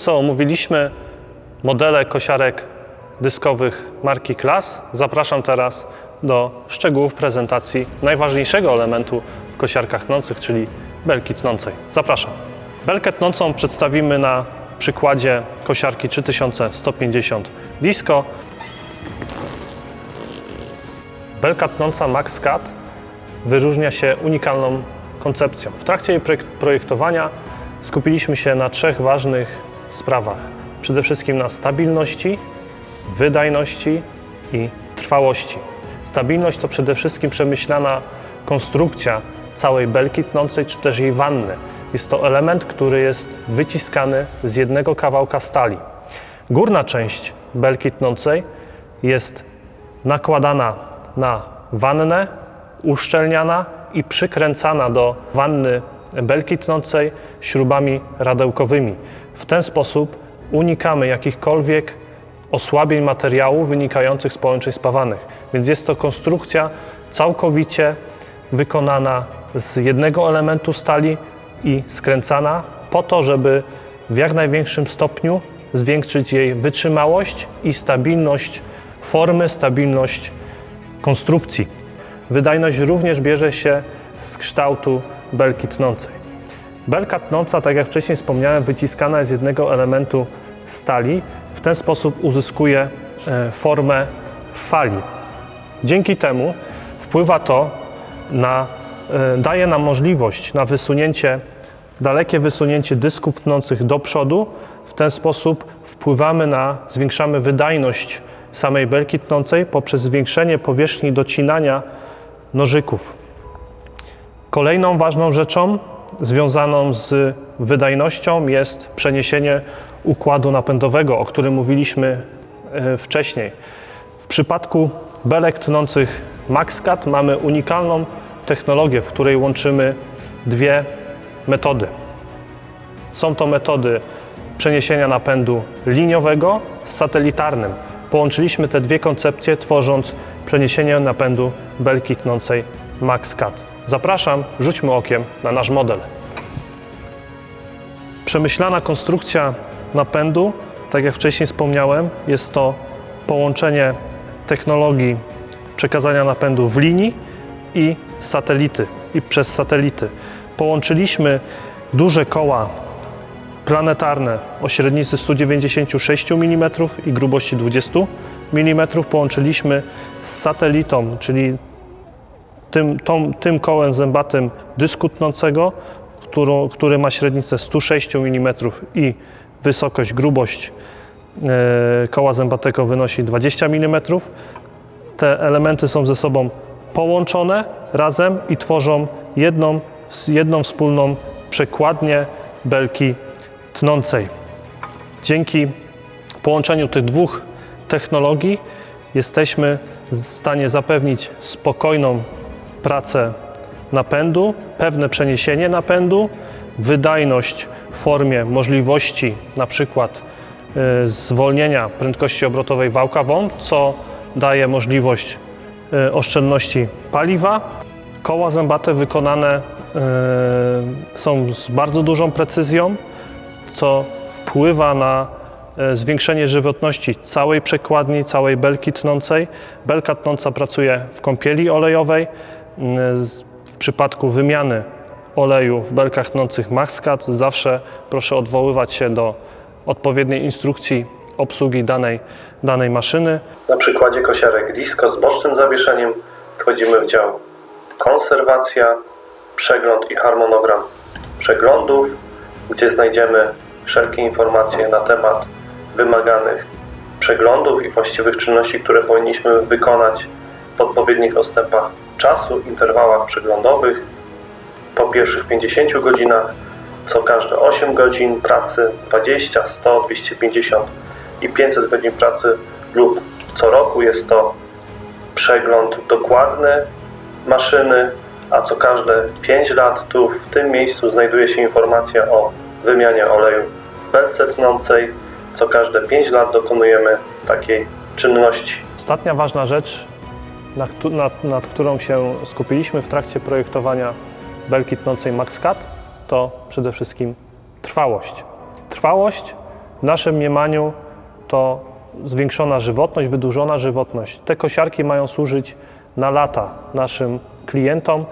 Wkrótce omówiliśmy modele kosiarek dyskowych marki Klas. Zapraszam teraz do szczegółów prezentacji najważniejszego elementu w kosiarkach tnących, czyli belki tnącej. Zapraszam. Belkę tnącą przedstawimy na przykładzie kosiarki 3150 Disco. Belka tnąca Max Cut wyróżnia się unikalną koncepcją. W trakcie jej projek- projektowania skupiliśmy się na trzech ważnych sprawach. Przede wszystkim na stabilności, wydajności i trwałości. Stabilność to przede wszystkim przemyślana konstrukcja całej belki tnącej, czy też jej wanny. Jest to element, który jest wyciskany z jednego kawałka stali. Górna część belki tnącej jest nakładana na wannę, uszczelniana i przykręcana do wanny belki tnącej śrubami radełkowymi. W ten sposób unikamy jakichkolwiek osłabień materiału wynikających z połączeń spawanych. Więc jest to konstrukcja całkowicie wykonana z jednego elementu stali i skręcana po to, żeby w jak największym stopniu zwiększyć jej wytrzymałość i stabilność formy, stabilność konstrukcji. Wydajność również bierze się z kształtu belki tnącej. Belka tnąca, tak jak wcześniej wspomniałem, wyciskana jest z jednego elementu stali. W ten sposób uzyskuje e, formę fali. Dzięki temu wpływa to na, e, daje nam możliwość na wysunięcie, dalekie wysunięcie dysków tnących do przodu. W ten sposób wpływamy na, zwiększamy wydajność samej belki tnącej poprzez zwiększenie powierzchni docinania nożyków. Kolejną ważną rzeczą związaną z wydajnością jest przeniesienie układu napędowego, o którym mówiliśmy e, wcześniej. W przypadku belek tnących MaxCat mamy unikalną technologię, w której łączymy dwie metody. Są to metody przeniesienia napędu liniowego z satelitarnym. Połączyliśmy te dwie koncepcje, tworząc przeniesienie napędu belki tnącej MaxCat. Zapraszam, rzućmy okiem na nasz model. Przemyślana konstrukcja napędu, tak jak wcześniej wspomniałem, jest to połączenie technologii przekazania napędu w linii i satelity i przez satelity. Połączyliśmy duże koła planetarne o średnicy 196 mm i grubości 20 mm połączyliśmy z satelitą, czyli tym, tą, tym kołem zębatym dysku tnącego, którą, który ma średnicę 106 mm i wysokość, grubość e, koła zębatego wynosi 20 mm. Te elementy są ze sobą połączone razem i tworzą jedną, jedną wspólną przekładnię belki tnącej. Dzięki połączeniu tych dwóch technologii jesteśmy w stanie zapewnić spokojną pracę napędu, pewne przeniesienie napędu, wydajność w formie możliwości na przykład y, zwolnienia prędkości obrotowej wałka WOM, co daje możliwość y, oszczędności paliwa. Koła zębate wykonane y, są z bardzo dużą precyzją, co wpływa na zwiększenie żywotności całej przekładni, całej belki tnącej. Belka tnąca pracuje w kąpieli olejowej. W przypadku wymiany oleju w belkach tnących MaxCat zawsze proszę odwoływać się do odpowiedniej instrukcji obsługi danej, danej maszyny. Na przykładzie kosiarek disco z bocznym zawieszeniem wchodzimy w dział konserwacja, przegląd i harmonogram przeglądów, gdzie znajdziemy wszelkie informacje na temat wymaganych przeglądów i właściwych czynności, które powinniśmy wykonać w odpowiednich odstępach czasu, interwałach przeglądowych po pierwszych 50 godzinach, co każde 8 godzin pracy, 20, 100, 250 i 500 godzin pracy lub co roku jest to przegląd dokładny maszyny, a co każde 5 lat tu w tym miejscu znajduje się informacja o wymianie oleju w belce tnącej. Co każde 5 lat dokonujemy takiej czynności. Ostatnia ważna rzecz, nad, nad którą się skupiliśmy w trakcie projektowania belki tnącej MaxCat, to przede wszystkim trwałość. Trwałość W naszym mniemaniu to zwiększona żywotność, wydłużona żywotność. Te kosiarki mają służyć na lata naszym klientom.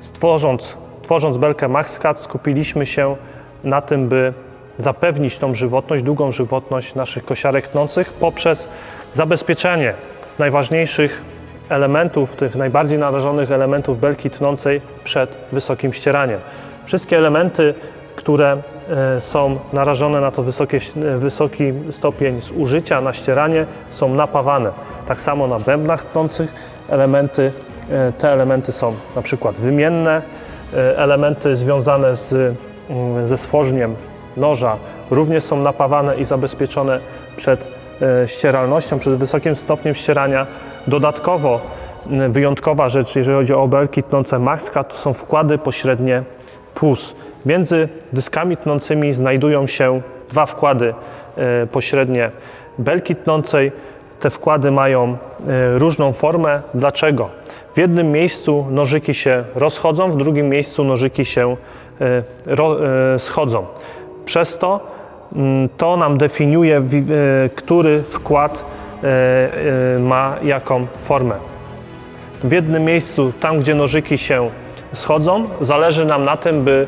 Stworząc, tworząc belkę MaxCat skupiliśmy się na tym, by zapewnić tą żywotność, długą żywotność naszych kosiarek tnących poprzez zabezpieczenie najważniejszych elementów, tych najbardziej narażonych elementów belki tnącej przed wysokim ścieraniem. Wszystkie elementy, które e, są narażone na to wysokie, e, wysoki stopień zużycia, na ścieranie, są napawane. Tak samo na bębnach tnących elementy, e, te elementy są na przykład wymienne, elementy związane z, mm, ze stworzeniem noża również są napawane i zabezpieczone przed ścieralnością, przed wysokim stopniem ścierania. Dodatkowo wyjątkowa rzecz, jeżeli chodzi o belki tnące Maxka, to są wkłady pośrednie PUS. Między dyskami tnącymi znajdują się dwa wkłady e, pośrednie belki tnącej. Te wkłady mają e, różną formę. Dlaczego? W jednym miejscu nożyki się rozchodzą, w drugim miejscu nożyki się e, e, schodzą. Przez to to nam definiuje, e, który wkład e, e, ma jaką formę. W jednym miejscu, tam gdzie nożyki się schodzą, zależy nam na tym, by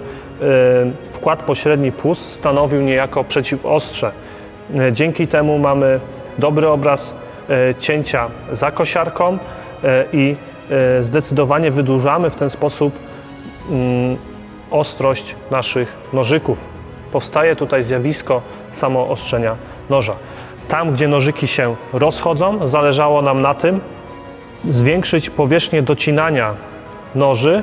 wkład pośredni PUS stanowił niejako przeciwostrze. Dzięki temu mamy dobry obraz cięcia za kosiarką i zdecydowanie wydłużamy w ten sposób mm, ostrość naszych nożyków. Powstaje tutaj zjawisko samoostrzenia noża. Tam, gdzie nożyki się rozchodzą, zależało nam na tym, zwiększyć powierzchnię docinania noży,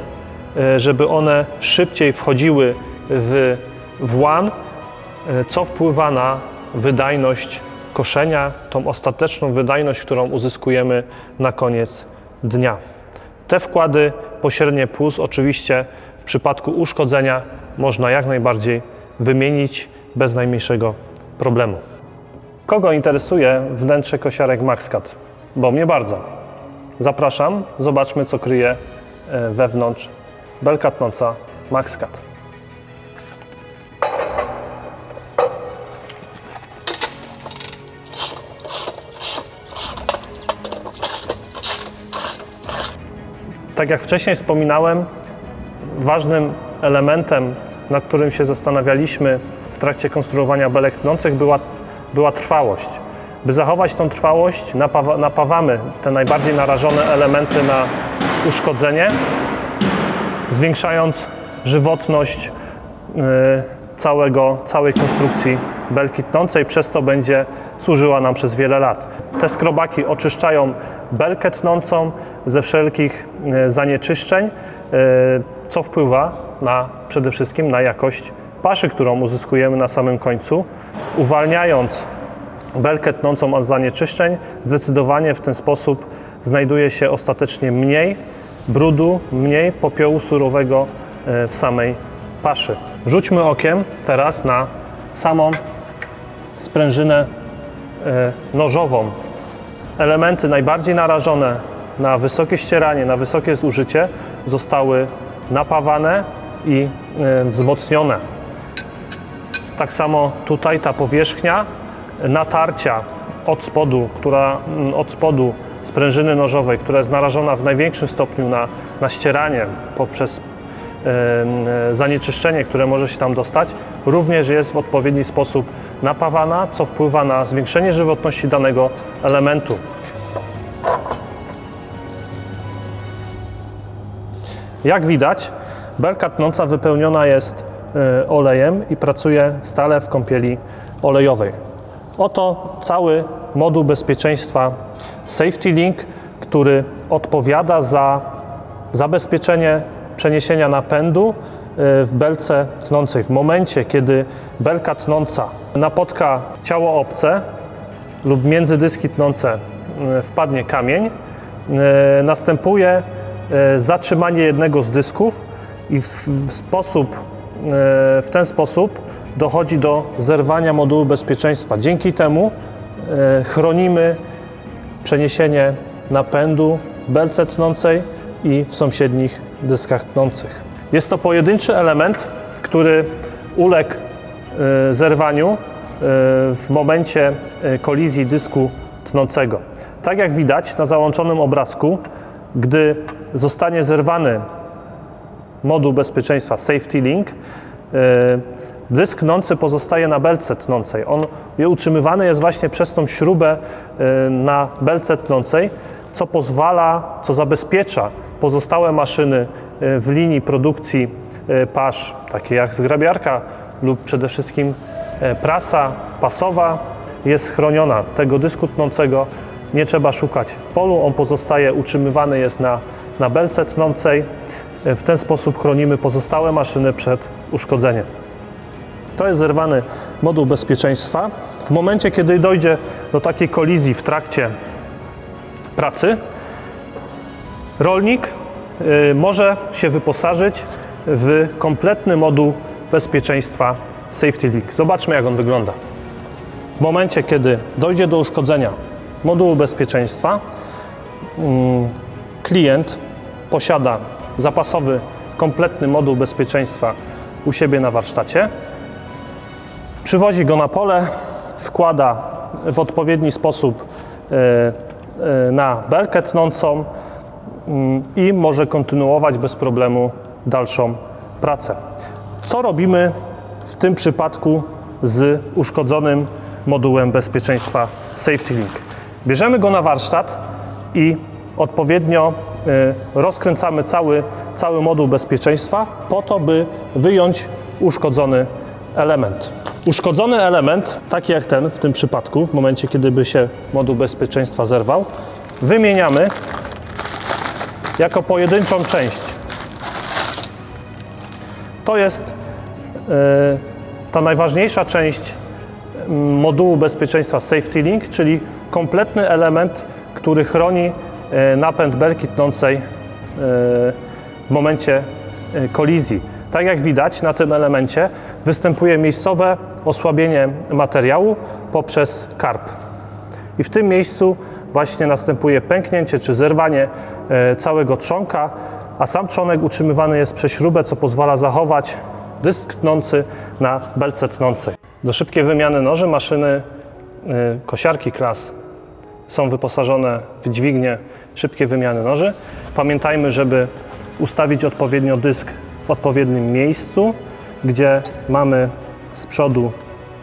e, żeby one szybciej wchodziły w, w łan, e, co wpływa na wydajność koszenia, tą ostateczną wydajność, którą uzyskujemy na koniec dnia. Te wkłady pośrednie plus oczywiście w przypadku uszkodzenia można jak najbardziej wymienić bez najmniejszego problemu. Kogo interesuje wnętrze kosiarek MaxCat? Bo mnie bardzo. Zapraszam, zobaczmy co kryje e, wewnątrz belka tnąca MaxCat. Tak jak wcześniej wspominałem, ważnym elementem, nad którym się zastanawialiśmy w trakcie konstruowania belek tnących była, była trwałość. By zachować tą trwałość, napawa, napawamy te najbardziej narażone elementy na uszkodzenie, zwiększając żywotność y, całego, całej konstrukcji belki tnącej, przez to będzie służyła nam przez wiele lat. Te skrobaki oczyszczają belkę tnącą ze wszelkich y, zanieczyszczeń, y, co wpływa na, przede wszystkim na jakość paszy, którą uzyskujemy na samym końcu, uwalniając belkę tnącą od zanieczyszczeń, zdecydowanie w ten sposób znajduje się ostatecznie mniej brudu, mniej popiołu surowego e, w samej paszy. Rzućmy okiem teraz na samą sprężynę e, nożową. Elementy najbardziej narażone na wysokie ścieranie, na wysokie zużycie zostały napawane i e, wzmocnione. Tak samo tutaj ta powierzchnia natarcia od spodu, która, mm, od spodu sprężyny nożowej, która jest narażona w największym stopniu na, na ścieranie poprzez em, e, zanieczyszczenie, które może się tam dostać, również jest w odpowiedni sposób napawana, co wpływa na zwiększenie żywotności danego elementu. Jak widać, belka tnąca wypełniona jest e, olejem i pracuje stale w kąpieli olejowej. Oto cały moduł bezpieczeństwa Safety Link, który odpowiada za zabezpieczenie przeniesienia napędu e, w belce tnącej. W momencie, kiedy belka tnąca napotka ciało obce lub między dyski tnące e, wpadnie kamień, następuje zatrzymanie jednego z dysków i w, w sposób, e, w ten sposób dochodzi do zerwania modułu bezpieczeństwa. Dzięki temu e, chronimy przeniesienie napędu w belce tnącej i w sąsiednich dyskach tnących. Jest to pojedynczy element, który uległ e, zerwaniu w momencie kolizji dysku tnącego. Tak jak widać na załączonym obrazku, gdy zostanie zerwany moduł bezpieczeństwa Safety Link, e, dysk tnący pozostaje na belce tnącej. On utrzymywany jest właśnie przez tą śrubę e, na belce tnącej, co pozwala, co zabezpiecza pozostałe maszyny e, w linii produkcji pasz, takie jak zgrabiarka lub przede wszystkim prasa pasowa jest chroniona. Tego dysku tnącego nie trzeba szukać w polu, on pozostaje, utrzymywany jest na, na belce tnącej. W ten sposób chronimy pozostałe maszyny przed uszkodzeniem. To jest zerwany moduł bezpieczeństwa. W momencie, kiedy dojdzie do takiej kolizji w trakcie pracy, rolnik y, może się wyposażyć w kompletny moduł bezpieczeństwa Safety Link. Zobaczmy, jak on wygląda. W momencie, kiedy dojdzie do uszkodzenia modułu bezpieczeństwa, mm, klient posiada zapasowy, kompletny moduł bezpieczeństwa u siebie na warsztacie. Przywozi go na pole, wkłada w odpowiedni sposób e, e, na belkę tnącą mm, i może kontynuować bez problemu dalszą pracę. Co robimy w tym przypadku z uszkodzonym modułem bezpieczeństwa Safety Link? Bierzemy go na warsztat i odpowiednio rozkręcamy cały, cały moduł bezpieczeństwa po to, by wyjąć uszkodzony element. Uszkodzony element, taki jak ten w tym przypadku, w momencie kiedy by się moduł bezpieczeństwa zerwał, wymieniamy jako pojedynczą część. To jest e, ta najważniejsza część mm, modułu bezpieczeństwa Safety Link, czyli kompletny element, który chroni e, napęd belki tnącej e, w momencie e, kolizji. Tak jak widać na tym elemencie występuje miejscowe osłabienie materiału poprzez karp. I w tym miejscu właśnie następuje pęknięcie czy zerwanie e, całego trzonka, a sam trzonek utrzymywany jest przez śrubę, co pozwala zachować dysk tnący na belce tnącej. Do szybkiej wymiany noży maszyny e, kosiarki klas są wyposażone w dźwignię szybkiej wymiany noży. Pamiętajmy, żeby ustawić odpowiednio dysk w odpowiednim miejscu, gdzie mamy z przodu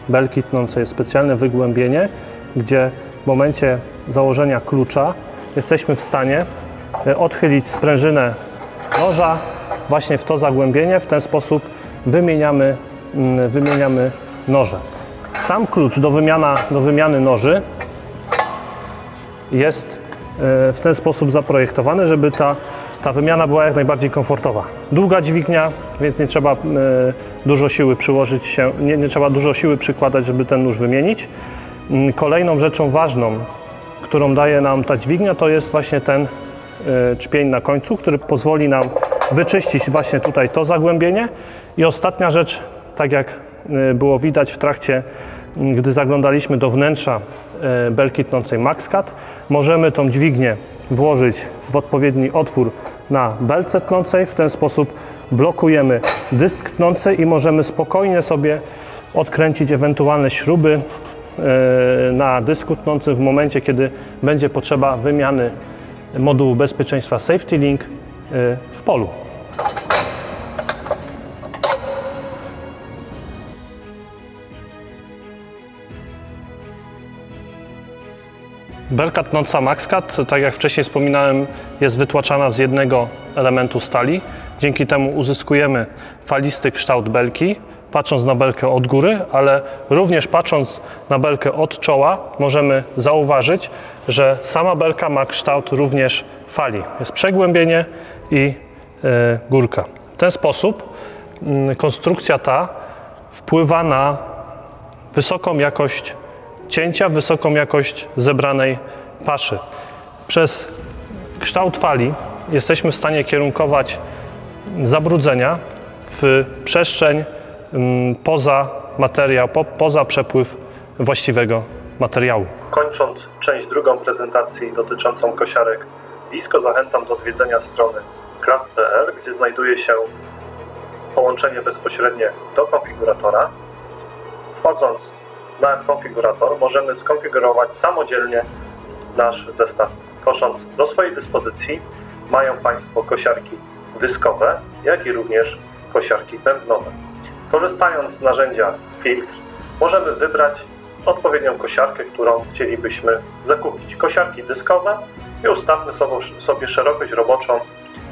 belki tnącej jest specjalne wygłębienie, gdzie w momencie założenia klucza jesteśmy w stanie e, odchylić sprężynę noża właśnie w to zagłębienie. W ten sposób wymieniamy, mm, wymieniamy noże. Sam klucz do, wymiana, do wymiany noży jest e, w ten sposób zaprojektowany, żeby ta, ta wymiana była jak najbardziej komfortowa. Długa dźwignia, więc nie trzeba e, dużo siły przyłożyć się, nie, nie trzeba dużo siły przykładać, żeby ten nóż wymienić. Mm, Kolejną rzeczą ważną, którą daje nam ta dźwignia, to jest właśnie ten e, czpień na końcu, który pozwoli nam wyczyścić właśnie tutaj to zagłębienie. I ostatnia rzecz, tak jak było widać w trakcie, gdy zaglądaliśmy do wnętrza e, belki tnącej MaxCat, możemy tą dźwignię włożyć w odpowiedni otwór na belce tnącej. W ten sposób blokujemy dysk tnący i możemy spokojnie sobie odkręcić ewentualne śruby e, na dysku tnącym w momencie, kiedy będzie potrzeba wymiany modułu bezpieczeństwa Safety Link e, w polu. Belka tnąca MaxCat, tak jak wcześniej wspominałem, jest wytłaczana z jednego elementu stali. Dzięki temu uzyskujemy falisty kształt belki, patrząc na belkę od góry, ale również patrząc na belkę od czoła, możemy zauważyć, że sama belka ma kształt również fali. Jest przegłębienie i e, górka. W ten sposób mm, konstrukcja ta wpływa na wysoką jakość cięcia, wysoką jakość zebranej paszy. Przez kształt fali jesteśmy w stanie kierunkować zabrudzenia w przestrzeń mm, poza materiał, po, poza przepływ właściwego materiału. Kończąc część drugą prezentacji dotyczącą kosiarek Disco, zachęcam do odwiedzenia strony klas.pl, gdzie znajduje się połączenie bezpośrednie do konfiguratora. Wchodząc na konfigurator możemy skonfigurować samodzielnie nasz zestaw koszący. Do swojej dyspozycji mają Państwo kosiarki dyskowe, jak i również kosiarki bębnowe. Korzystając z narzędzia filtr, możemy wybrać odpowiednią kosiarkę, którą chcielibyśmy zakupić. Kosiarki dyskowe i ustawmy sobie szerokość roboczą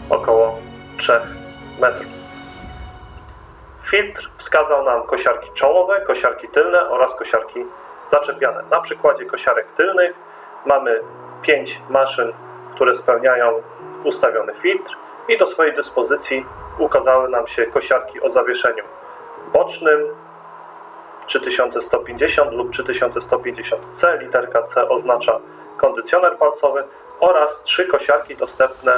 około 3 metrów. Filtr wskazał nam kosiarki czołowe, kosiarki tylne oraz kosiarki zaczepiane. Na przykładzie kosiarek tylnych mamy 5 maszyn, które spełniają ustawiony filtr i do swojej dyspozycji ukazały nam się kosiarki o zawieszeniu bocznym 3150 lub 3150C. Literka C oznacza kondycjoner palcowy oraz trzy kosiarki dostępne,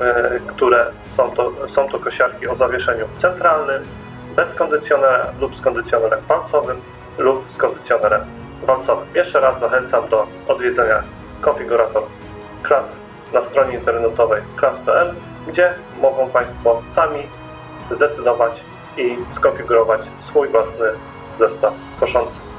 e, które są to, są to kosiarki o zawieszeniu centralnym, bez kondycjonera lub z kondycjonerem palcowym lub z kondycjonerem walcowym. Jeszcze raz zachęcam do odwiedzenia konfigurator klas na stronie internetowej klas.pl, gdzie mogą Państwo sami zdecydować i skonfigurować swój własny zestaw koszący.